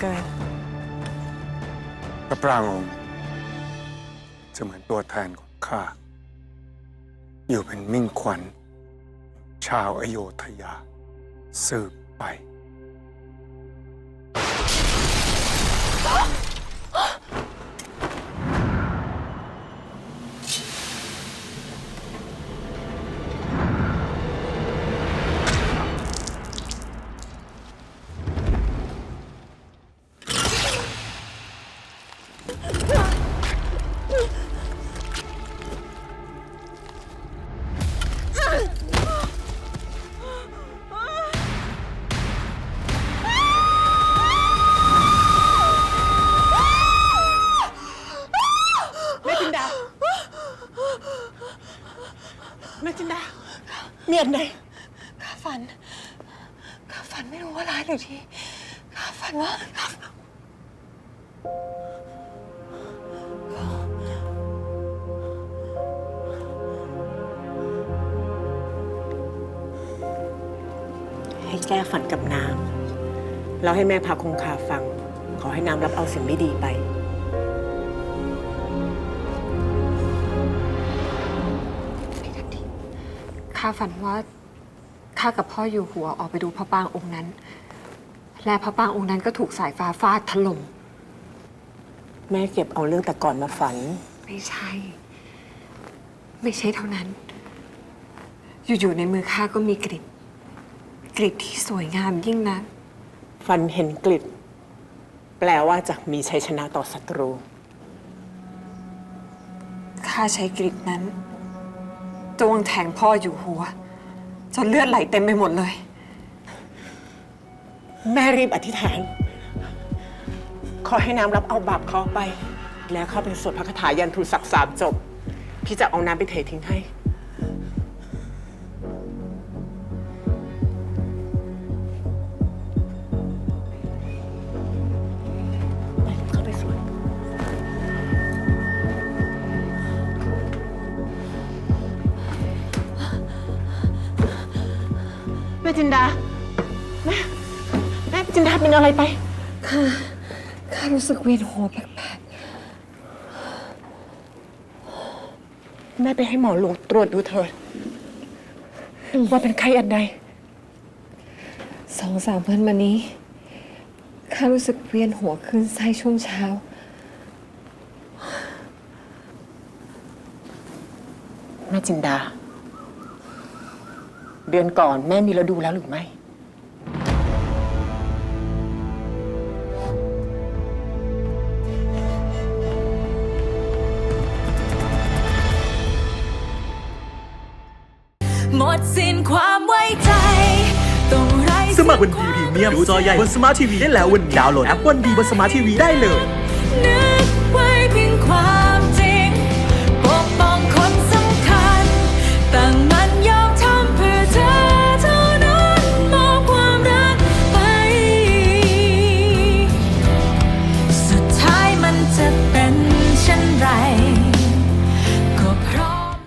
เกิน พระปรางองค์จะเหมือนตัวแทนของข้า อยู่เป็นมิ่งขวัญ ชาวอโยธยา สืบไป แม่จินดา แม่จินดา เมียนไหนข้าฝัน ข้าฝันไม่รู้ว่าร้ายหรือที่ข้าฝันว่าข้า ให้แก้ฝันกับน้ำแล้วให้แม่พาคงคาฟัง ขอให้น้ำรับเอาสิ่งไม่ดีไป ข้าฝันว่าข้ากับพ่ออยู่หัวออกไปดูพระปรางองค์นั้น และพระปรางองค์นั้นก็ถูกสายฟ้าฟาดถล่ม แม่เก็บเอาเรื่องแต่ก่อนมาฝัน ไม่ใช่ ไม่ใช่เท่านั้น อยู่ๆในมือข้าก็มีกริด กริดที่สวยงามยิ่งนัก ฟันเห็นกลิดแปลว่าจะมีชัยชนะต่อศัตรู ข้าใช้กริดนั้นจ้วงแทงพ่ออยู่หัว จนเลือดไหลเต็มไปหมดเลย แม่รีบอธิษฐาน ขอให้น้ำรับเอาบาปเขาไป แล้วเข้าไปสวดพระคาถายันทุศักดิ์สามจบ พี่จะเอาน้ำไปเททิ้งให้ แม่จินดา แม่ แม่จินดาเป็นอะไรไปข้ารู้สึกเวียนหัวแปลกแม่ไปให้หมอหลวงตรวจดูเถิดว่าเป็นไข้อันใดๆสองสามวันมานี้ ข้ารู้สึกเวียนหัวขึ้นไส้ช่วงเช้า แม่จินดา เดือนก่อนแม่มีฤดูแล้วหรือไม่ หมดสิ้นความไว้ใจ ต้องไร้สมัครวันดีพรีเมียมดูจอใหญ่บนสมาร์ททีวีได้แล้ววันนี้ดาวน์โหลดแอปวันดีบนสมาร์ททีวีได้เลยนึก